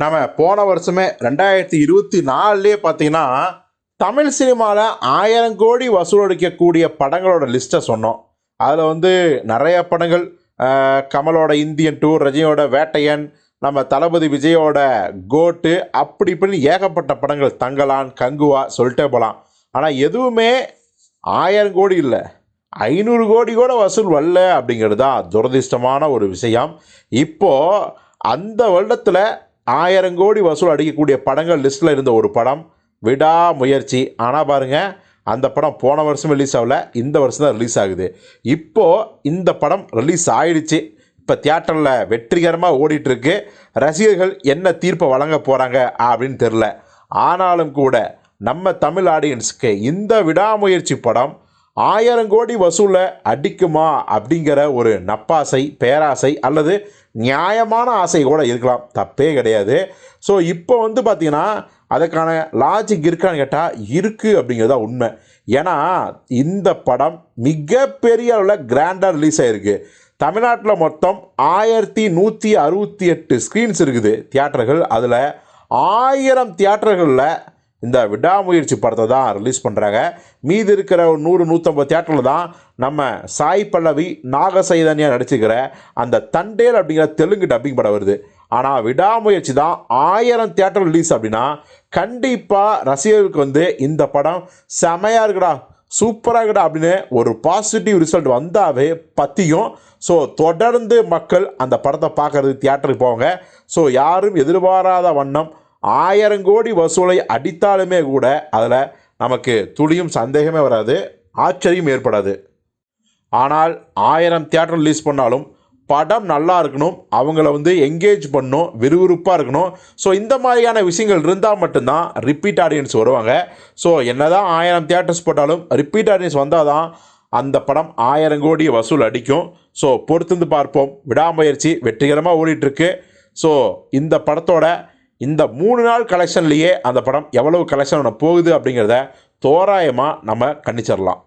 நம்ம போன வருஷமே ரெண்டாயிரத்தி இருபத்தி நாலுலேயே பார்த்தீங்கன்னா தமிழ் சினிமாவில் ஆயிரம் கோடி வசூலடிக்கக்கூடிய படங்களோட லிஸ்ட்டை சொன்னோம். அதில் வந்து நிறைய படங்கள் கமலோட இந்தியன் டூர் ரஜினியோட வேட்டையன் நம்ம தளபதி விஜயோட கோட்டு அப்படி இப்படின்னு ஏகப்பட்ட படங்கள் தங்கலான் கங்குவா சொல்லிட்டே போகலாம் ஆனால் எதுவுமே ஆயிரம் கோடி இல்லை. ஐநூறு கோடி கூட வசூல் வரல அப்படிங்கிறது தான் துரதிர்ஷ்டமான ஒரு விஷயம். இப்போது அந்த வருடத்தில் ஆயிரம் கோடி வசூல் அடிக்கக்கூடிய படங்கள் லிஸ்ட்டில் இருந்த ஒரு படம். விடா முயற்சி ஆனால் பாருங்கள் அந்த படம் போன வருஷம் ரிலீஸ் ஆகல இந்த வருஷம் தான் ரிலீஸ் ஆகுது. இப்போது இந்த படம் ரிலீஸ் ஆயிடுச்சு. இப்போ தியேட்டரில் வெற்றிகரமாக ஓடிட்டுருக்கு. ரசிகர்கள் என்ன தீர்ப்பை வழங்க போகிறாங்க அப்படின்னு தெரில ஆனாலும் கூட நம்ம தமிழ் ஆடியன்ஸுக்கு இந்த விடாமுயற்சி படம் ஆயிரம் கோடி வசூலை அடிக்குமா அப்படிங்கிற ஒரு நப்பாசை பேராசை அல்லது நியாயமான ஆசை கூட இருக்கலாம். தப்பே கிடையாது. ஸோ இப்போ வந்து பார்த்திங்கன்னா அதுக்கான லாஜிக் இருக்கான்னு கேட்டால் இருக்குது அப்படிங்கிறது தான் உண்மை. ஏன்னா இந்த படம் மிகப்பெரிய அளவில் கிராண்டாக ரிலீஸ் ஆகிருக்கு தமிழ்நாட்டில் மொத்தம் ஆயிரத்தி நூற்றி அறுபத்தி எட்டு ஸ்க்ரீன்ஸ் இருக்குது தியேட்டர்கள். அதில் ஆயிரம் தியேட்டர்களில் இந்த விடாமுயற்சி படத்தை தான் ரிலீஸ் பண்ணுறாங்க மீதி இருக்கிற ஒரு நூறு நூற்றம்பது தியேட்டரில் தான் நம்ம சாய் பல்லவி நாக சைதன்யா நடிச்சுக்கிற அந்த தண்டேல் அப்படிங்கிற தெலுங்கு டப்பிங் படம் வருது. ஆனால் விடாமுயற்சி தான் ஆயிரம் தேட்டர் ரிலீஸ் அப்படின்னா கண்டிப்பாக ரசிகர்களுக்கு வந்து இந்த படம் செமையாக இருக்குடா சூப்பராக இருக்குடா அப்படின்னு ஒரு பாசிட்டிவ் ரிசல்ட் வந்தாவே பற்றியும் ஸோ தொடர்ந்து மக்கள் அந்த படத்தை பார்க்கறது தியேட்டருக்கு போவாங்க. ஸோ யாரும் எதிர்பாராத வண்ணம் ஆயிரம் கோடி வசூலை அடித்தாலுமே கூட அதில் நமக்கு துளியும் சந்தேகமே வராது ஆச்சரியம் ஏற்படாது. ஆனால் ஆயிரம் தியேட்டர் ரிலீஸ் பண்ணாலும் படம் நல்லா இருக்கணும் அவங்கள வந்து என்கேஜ் பண்ணணும் விறுவிறுப்பாக இருக்கணும். ஸோ இந்த மாதிரியான விஷயங்கள் இருந்தால் மட்டும்தான் ரிப்பீட் ஆடியன்ஸ் வருவாங்க. ஸோ என்ன தான் ஆயிரம் தியேட்டர்ஸ் போட்டாலும் ரிப்பீட் ஆடியன்ஸ் வந்தால் தான் அந்த படம் ஆயிரம் கோடி வசூல் அடிக்கும். ஸோ பொறுத்திருந்து பார்ப்போம். விடாமுயற்சி வெற்றிகரமாக ஓடிட்டுருக்கு ஸோ இந்த படத்தோட இந்த மூணு நாள் கலெக்ஷன்லேயே அந்த படம் எவ்வளவு கலெக்ஷன் போகுது அப்படிங்கிறத தோராயமாக நம்ம கணிச்சிடலாம்